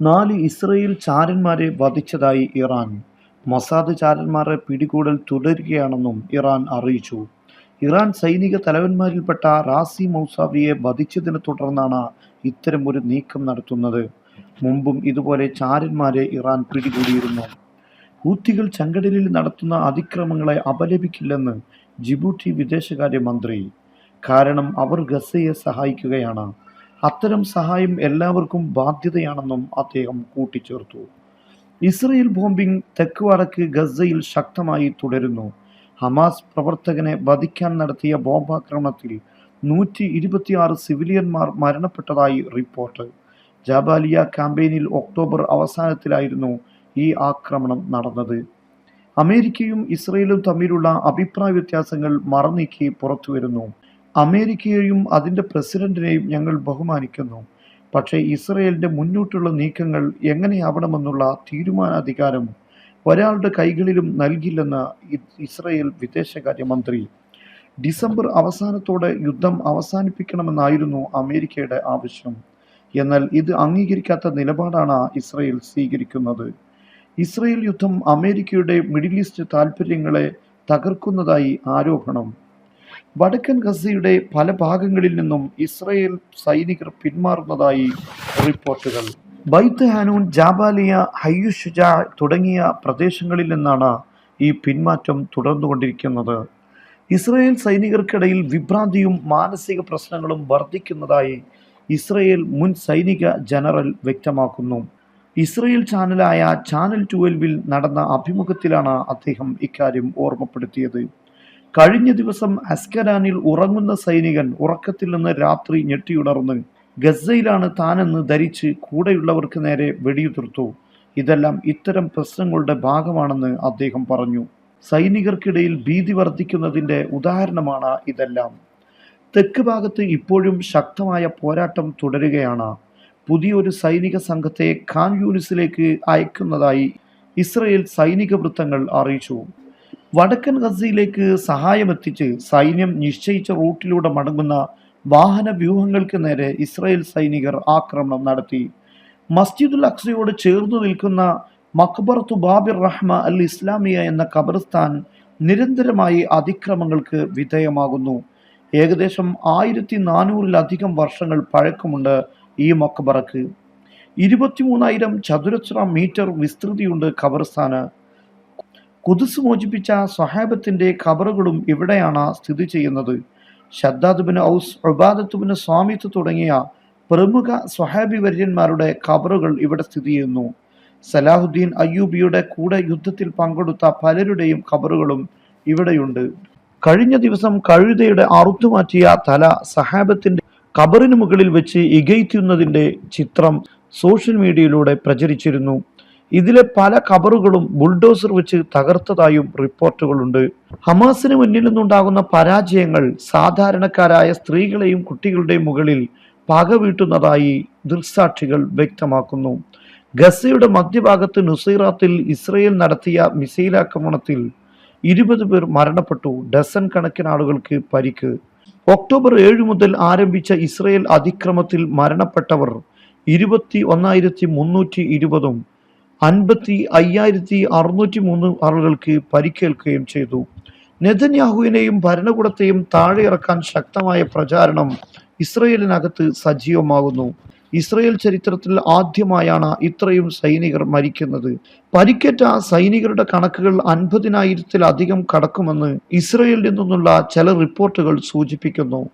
നാല് ഇസ്രയേൽ ചാരന്മാരെ വധിച്ചതായി ഇറാൻ. മൊസാദ് ചാരന്മാരെ പിടികൂടൽ തുടരുകയാണെന്നും ഇറാൻ അറിയിച്ചു. ഇറാൻ സൈനിക തലവന്മാരിൽപ്പെട്ട റാസി മൗസാവിയെ വധിച്ചതിനെ തുടർന്നാണ് ഇത്തരമൊരു നീക്കം നടത്തുന്നത്. മുമ്പും ഇതുപോലെ ചാരന്മാരെ ഇറാൻ പിടികൂടിയിരുന്നു. ഹൂത്തികൾ ചങ്കടലിൽ നടത്തുന്ന അതിക്രമങ്ങളെ അപലപിക്കില്ലെന്ന് ജിബൂട്ടി വിദേശകാര്യ മന്ത്രി കാരണം അവർ ഗസയെ സഹായിക്കുകയാണ്. അത്തരം സഹായം എല്ലാവർക്കും ബാധ്യതയാണെന്നും അദ്ദേഹം കൂട്ടിച്ചേർത്തു. ഇസ്രയേൽ ബോംബിംഗ് തെക്ക് വടക്ക് ഗസയിൽ ശക്തമായി തുടരുന്നു. ഹമാസ് പ്രവർത്തകനെ വധിക്കാൻ നടത്തിയ ബോംബാക്രമണത്തിൽ നൂറ്റി ഇരുപത്തിയാറ് സിവിലിയന്മാർ മരണപ്പെട്ടതായി റിപ്പോർട്ട്. ജാബാലിയ ക്യാമ്പയിനിൽ ഒക്ടോബർ അവസാനത്തിലായിരുന്നു ഈ ആക്രമണം നടന്നത്. അമേരിക്കയും ഇസ്രയേലും തമ്മിലുള്ള അഭിപ്രായ വ്യത്യാസങ്ങൾ മറനീക്കി പുറത്തുവരുന്നു. അമേരിക്കയെയും അതിന്റെ പ്രസിഡന്റിനെയും ഞങ്ങൾ ബഹുമാനിക്കുന്നു. പക്ഷേ ഇസ്രയേലിന്റെ മുന്നോട്ടുള്ള നീക്കങ്ങൾ എങ്ങനെയാവണമെന്നുള്ള തീരുമാനാധികാരം ഒരാളുടെ കൈകളിലും നൽകില്ലെന്ന് ഇസ്രയേൽ വിദേശകാര്യമന്ത്രി. ഡിസംബർ അവസാനത്തോടെ യുദ്ധം അവസാനിപ്പിക്കണമെന്നായിരുന്നു അമേരിക്കയുടെ ആവശ്യം. എന്നാൽ ഇത് അംഗീകരിക്കാത്ത നിലപാടാണ് ഇസ്രയേൽ സ്വീകരിക്കുന്നത്. ഇസ്രയേൽ യുദ്ധം അമേരിക്കയുടെ മിഡിൽ ഈസ്റ്റ് താൽപ്പര്യങ്ങളെ തകർക്കുന്നതായി ആരോപണം. വടക്കൻ ഗസയുടെ പല ഭാഗങ്ങളിൽ നിന്നും ഇസ്രയേൽ സൈനികർ പിന്മാറുന്നതായി റിപ്പോർട്ടുകൾ. ബൈത്ത് ഹാനൂൻ ജാബാലിയ ഹയ്യുഷുജ തുടങ്ങിയ പ്രദേശങ്ങളിൽ നിന്നാണ് ഈ പിന്മാറ്റം തുടർന്നുകൊണ്ടിരിക്കുന്നത്. ഇസ്രയേൽ സൈനികർക്കിടയിൽ വിഭ്രാന്തിയും മാനസിക പ്രശ്നങ്ങളും വർദ്ധിക്കുന്നതായി ഇസ്രയേൽ മുൻ സൈനിക ജനറൽ വ്യക്തമാക്കുന്നു. ഇസ്രയേൽ ചാനലായ ചാനൽ ട്വൽവിൽ നടന്ന അഭിമുഖത്തിലാണ് അദ്ദേഹം ഇക്കാര്യം ഓർമ്മപ്പെടുത്തിയത്. കഴിഞ്ഞ ദിവസം അസ്കരാനിൽ ഉറങ്ങുന്ന സൈനികൻ ഉറക്കത്തിൽ നിന്ന് രാത്രി ഞെട്ടിയുണർന്ന് ഗസയിലാണ് താനെന്ന് ധരിച്ച് കൂടെയുള്ളവർക്ക് നേരെ വെടിയുതിർത്തു. ഇതെല്ലാം ഇത്തരം പ്രശ്നങ്ങളുടെ ഭാഗമാണെന്ന് അദ്ദേഹം പറഞ്ഞു. സൈനികർക്കിടയിൽ ഭീതി വർദ്ധിക്കുന്നതിന്റെ ഉദാഹരണമാണ് ഇതെല്ലാം. തെക്ക് ഭാഗത്ത് ഇപ്പോഴും ശക്തമായ പോരാട്ടം തുടരുകയാണ്. പുതിയൊരു സൈനിക സംഘത്തെ ഖാൻ യൂണിസിലേക്ക് അയക്കുന്നതായി ഇസ്രയേൽ സൈനിക വൃത്തങ്ങൾ അറിയിച്ചു. വടക്കൻ ഗസയിലേക്ക് സഹായമെത്തിച്ച് സൈന്യം നിശ്ചയിച്ച റൂട്ടിലൂടെ മടങ്ങുന്ന വാഹന വ്യൂഹങ്ങൾക്ക് നേരെ ഇസ്രായേൽ സൈനികർ ആക്രമണം നടത്തി. മസ്ജിദുൽ അക്സയോട് ചേർന്നു നിൽക്കുന്ന മക്ബറത്തു ബാബിർ റഹ്മ അൽ ഇസ്ലാമിയ എന്ന ഖബർസ്ഥാൻ നിരന്തരമായി അതിക്രമങ്ങൾക്ക് വിധേയമാകുന്നു. ഏകദേശം ആയിരത്തി നാനൂറിലധികം വർഷങ്ങൾ പഴക്കമുണ്ട് ഈ മക്ബറക്ക്. ഇരുപത്തിമൂന്നായിരം ചതുരശ്ര മീറ്റർ വിസ്തൃതിയുണ്ട് ഖബർസ്ഥാന്. കുതിസ് മോചിപ്പിച്ച സ്വഹാബത്തിന്റെ ഖബറുകളും ഇവിടെയാണ് സ്ഥിതി ചെയ്യുന്നത്. ഷദ്ദാദുബിന് ഔസ് ഉബാദത്തുബിന് സ്വാമിത്ത് തുടങ്ങിയ പ്രമുഖ സ്വഹാബി വര്യന്മാരുടെ ഖബറുകൾ ഇവിടെ സ്ഥിതി ചെയ്യുന്നു. സലാഹുദ്ദീൻ അയ്യൂബിയുടെ കൂടെ യുദ്ധത്തിൽ പങ്കെടുത്ത പലരുടെയും ഖബറുകളും ഇവിടെയുണ്ട്. കഴിഞ്ഞ ദിവസം കഴുതയുടെ അറുത്തുമാറ്റിയ തല സഹാബത്തിന്റെ ഖബറിന് മുകളിൽ വെച്ച് ഇകയ്ക്കുന്നതിന്റെ ചിത്രം സോഷ്യൽ മീഡിയയിലൂടെ പ്രചരിച്ചിരുന്നു. ഇതിലെ പല കബറുകളും ബുൾഡോസർ വെച്ച് തകർത്തതായും റിപ്പോർട്ടുകളുണ്ട്. ഹമാസിന് മുന്നിൽ നിന്നുണ്ടാകുന്ന പരാജയങ്ങൾ സാധാരണക്കാരായ സ്ത്രീകളെയും കുട്ടികളുടെയും മുകളിൽ പക വീട്ടുന്നതായി ദൃക്സാക്ഷികൾ വ്യക്തമാക്കുന്നു. ഗസയുടെ മധ്യഭാഗത്ത് നുസൈറാത്തിൽ ഇസ്രയേൽ നടത്തിയ മിസൈൽ ആക്രമണത്തിൽ ഇരുപത് പേർ മരണപ്പെട്ടു. ഡസൻ കണക്കിന് ആളുകൾക്ക് പരിക്ക്. ഒക്ടോബർ ഏഴ് മുതൽ ആരംഭിച്ച ഇസ്രയേൽ അതിക്രമത്തിൽ മരണപ്പെട്ടവർ ഇരുപത്തി ഒന്നായിരത്തി മുന്നൂറ്റി ഇരുപതും അൻപത്തി അയ്യായിരത്തി അറുന്നൂറ്റി മൂന്ന് ആളുകൾക്ക് പരിക്കേൽക്കുകയും ചെയ്തു. നെതന്യാഹുവിനെയും ഭരണകൂടത്തെയും താഴെ ഇറക്കാൻ ശക്തമായ പ്രചാരണം ഇസ്രയേലിനകത്ത് സജീവമാകുന്നു. ഇസ്രയേൽ ചരിത്രത്തിൽ ആദ്യമായാണ് ഇത്രയും സൈനികർ മരിക്കുന്നത്. പരിക്കേറ്റ സൈനികരുടെ കണക്കുകൾ അൻപതിനായിരത്തിലധികം കടക്കുമെന്ന് ഇസ്രയേലിൽ നിന്നുള്ള ചില റിപ്പോർട്ടുകൾ സൂചിപ്പിക്കുന്നു.